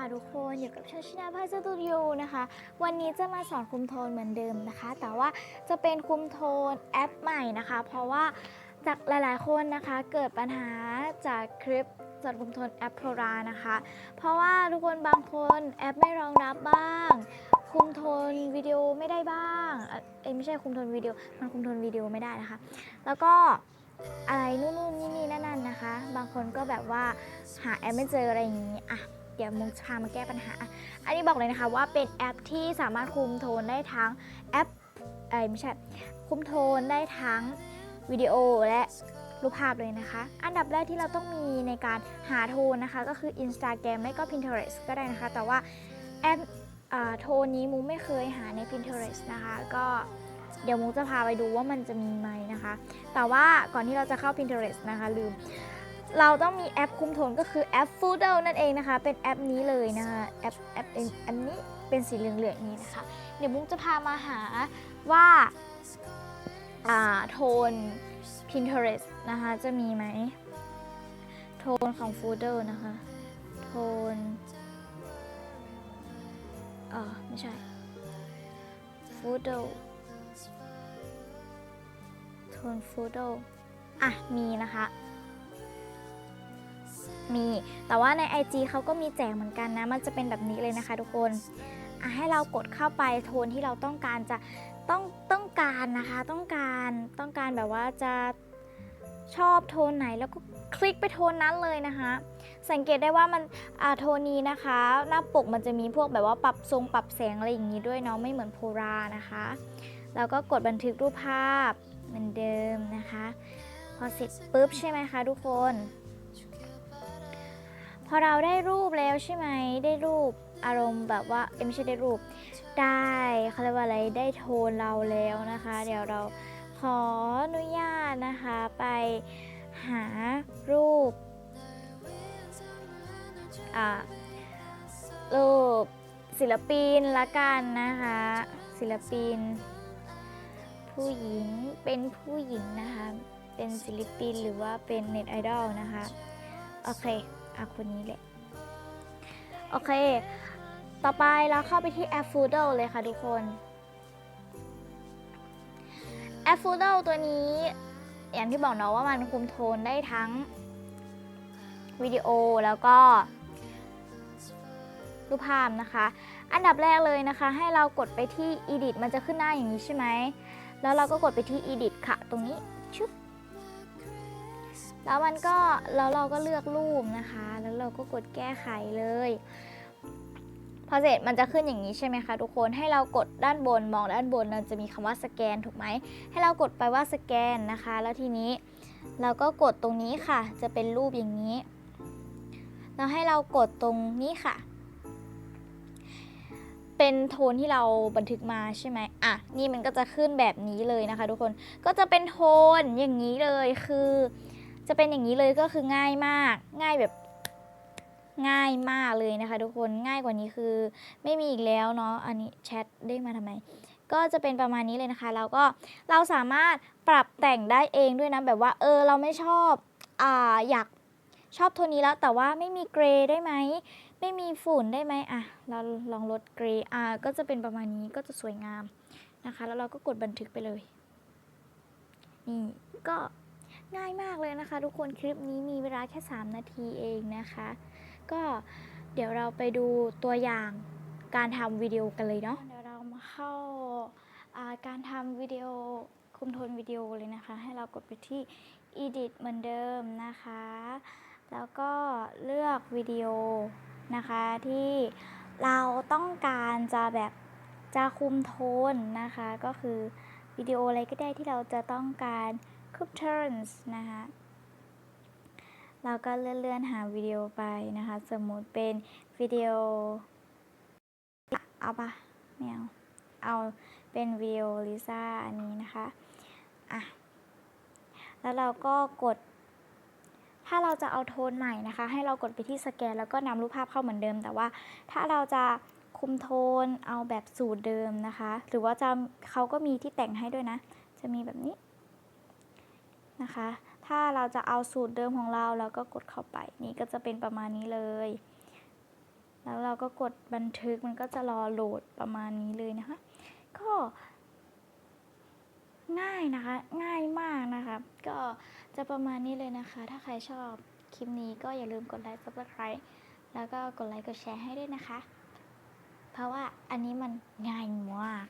ค่ะทุกคนอยู่กับชาชินาพาสตูดิโอนะคะ วันนี้จะมาสอนคุมโทนเหมือนเดิมนะคะ แต่ว่าจะเป็นคุมโทนแอปใหม่นะคะ เพราะว่าจากหลายๆคนนะคะ เกิดปัญหาจากคลิปสอนคุมโทนแอปโพรานะคะ เพราะว่าทุกคนบางคนแอปไม่รองรับบ้าง คุมโทนวิดีโอไม่ได้บ้างเอ,เอไม่ใช่คุมโทนวิดีโอมันคุมโทนวิดีโอไม่ได้นะคะ แล้วก็อะไรนู่นๆนี่นั่นนะคะ บางคนก็แบบว่าหาแอปไม่เจออะไรอย่างนี้อะ ดี๋ยวมุกจะพามาแก้ปัญหา อันนี้บอกเลยนะคะว่าเป็นแอปที่สามารถคุมโทนได้ทั้งแอปเอ้ไม่ใช่คุมโทนได้ทั้งวิดีโอและรูปภาพเลยนะคะ อันดับแรกที่เราต้องมีในการหาโทนนะคะ ก็คือ Instagram ไม่ก็ Pinterest ก็ได้นะคะ แต่ว่าแอปอโทนนี้มุกไม่เคยหาใน Pinterest นะคะ ก็เดี๋ยวมุกจะพาไปดูว่ามันจะมีไหมนะคะ แต่ว่าก่อนที่เราจะเข้า Pinterest นะคะลืม เราต้องมีแอปคุมโทนก็คือแอป Foodle นั่นเองนะคะ เป็นแอปนี้เลยนะคะแอปแอปอปนี้เป็นสีเหลืองๆนี้นะคะ เดี๋ยวมุกจะพามาหาว่าอ่าโทน Pinterest นะคะ จะมีไหม โทนของ Foodle นะคะ โทนเออไม่ใช่ Foodle โทน Foodle อะ มีนะคะ มี แต่ว่าใน IG เขาก็มีแจกเหมือนกันนะ มันจะเป็นแบบนี้เลยนะคะทุกคนให้เรากดเข้าไปโทนที่เราต้องการจะต้องต้องการนะคะ ต้องการต้องการแบบว่าจะชอบโทนไหนแล้วก็คลิกไปโทนนั้นเลยนะคะ สังเกตได้ว่ามันโทนนี้นะคะ หน้าปกมันจะมีพวกแบบว่าปรับทรงปรับแสงอะไรอย่างนี้ด้วยเนาะไม่เหมือนโพรานะคะแล้วก็กดบันทึกรูปภาพเหมือนเดิมนะคะ พอเสร็จปุ๊บใช่ไหมคะทุกคน พอเราได้รูปแล้วใช่ไหมได้รูปอารมณ์แบบว่าเอ้ไม่ใช่ได้รูปได้เขาเรียกว่าอะไรได้โทนเราแล้วนะคะ เดี๋ยวเราขออนุญาตนะคะไปหารูปอ่ารูปศิลปินละกันนะคะ ศิลปิน ผู้หญิงเป็นผู้หญิงนะคะ เป็นศิลปินหรือว่าเป็นเน็ตไอดอลนะคะ โอเค อะคนนี้แหละ โอเค ต่อไปเราเข้าไปที่แอป Foodle เลยค่ะทุกคนแอป Foodle ตัวนี้ อย่างที่บอกเนาะว่ามันคุมโทนได้ทั้งวิดีโอแล้วก็รูปภาพนะคะ อันดับแรกเลยนะคะ ให้เรากดไปที่ Edit มันจะขึ้นหน้าอย่างนี้ใช่ไหม แล้วเราก็กดไปที่ Edit ค่ะ ตรงนี้ชึบ แล้วมันก็แล้วเราก็เลือกรูปนะคะ แล้วเราก็กดแก้ไขเลย พอเสร็จมันจะขึ้นอย่างนี้ใช่ไหมคะทุกคนให้เรากดด้านบนมองด้านบนมันจะมีคำว่าสแกนถูกไหมให้เรากดไปว่าสแกนนะคะ แล้วทีนี้เราก็กดตรงนี้ค่ะ จะเป็นรูปอย่างนี้แล้วให้เรากดตรงนี้ค่ะเป็นโทนที่เราบันทึกมาใช่ไหมอะ นี่มันก็จะขึ้นแบบนี้เลยนะคะ ทุกคน ก็จะเป็นโทนอย่างนี้เลย คือ จะเป็นอย่างนี้เลยก็คือง่ายมาก ง่ายแบบง่ายมากเลยนะคะ ทุกคนง่ายกว่านี้คือ ไม่มีอีกแล้วเนาะอันนี้แชทได้มาทำไม ก็จะเป็นประมาณนี้เลยนะคะแล้วก็เราสามารถปรับแต่งได้เองด้วยนะแบบว่า เออเราไม่ชอบอ่าอยากชอบโทนนี้แล้วแต่ว่าไม่มีเกรย์ได้ไหมไม่มีฝุ่นได้ไหมอะเราลองลดเกรย์อ่าก็จะเป็นประมาณนี้ก็จะสวยงามนะคะ แล้วเราก็กดบันทึกไปเลยนี่ก็ ง่ายมากเลยนะคะ ทุกคนคลิปนี้มีเวลาแค่ 3 นาทีเองนะคะ ก็เดี๋ยวเราไปดูตัวอย่างการทำวิดีโอกันเลยเนาะเดี๋ยวเรามาเข้าาการทำวิดีโอคุมโทนวิดีโอเลยนะคะ ให้เรากดไปที่ edit เหมือนเดิมนะคะ แล้วก็เลือกวิดีโอนะคะที่เราต้องการจะแบบจะคุมโทนนะคะ ก็คือวิดีโออะไรก็ได้ที่เราจะต้องการ c o o p turns นะคะเราก็เลื่อนๆหาวิดีโอไปนะคะ สมมุติเป็นวิดีโอ เอาปะไม่เอาเอาเป็นวิดีโอลิซ่าอันนี้นะคะอะแล้วเราก็กด ถ้าเราจะเอาโทนใหม่นะคะ ให้เรากดไปที่สแกนแล้วก็นำรูปภาพเข้าเหมือนเดิม แต่ว่าถ้าเราจะคุมโทนเอาแบบสูตรเดิมนะคะ หรือว่าจะเขาก็มีที่แต่งให้ด้วยนะ จะมีแบบนี้ นะคะ ถ้าเราจะเอาสูตรเดิมของเราเราก็กดเข้าไป นี่ก็จะเป็นประมาณนี้เลย แล้วเราเราก็กดบันทึกมันก็จะรอโหลดประมาณนี้เลยนะคะ ก็ ง่ายนะคะ ง่ายมากนะคะ ก็จะประมาณนี้เลยนะคะ ถ้าใครชอบคลิปนี้ก็อย่าลืมกดไลค์ subscribe แล้วก็กดไลค์กดแชร์ให้ด้วยนะคะ เพราะว่าอันนี้มันง่ายมาก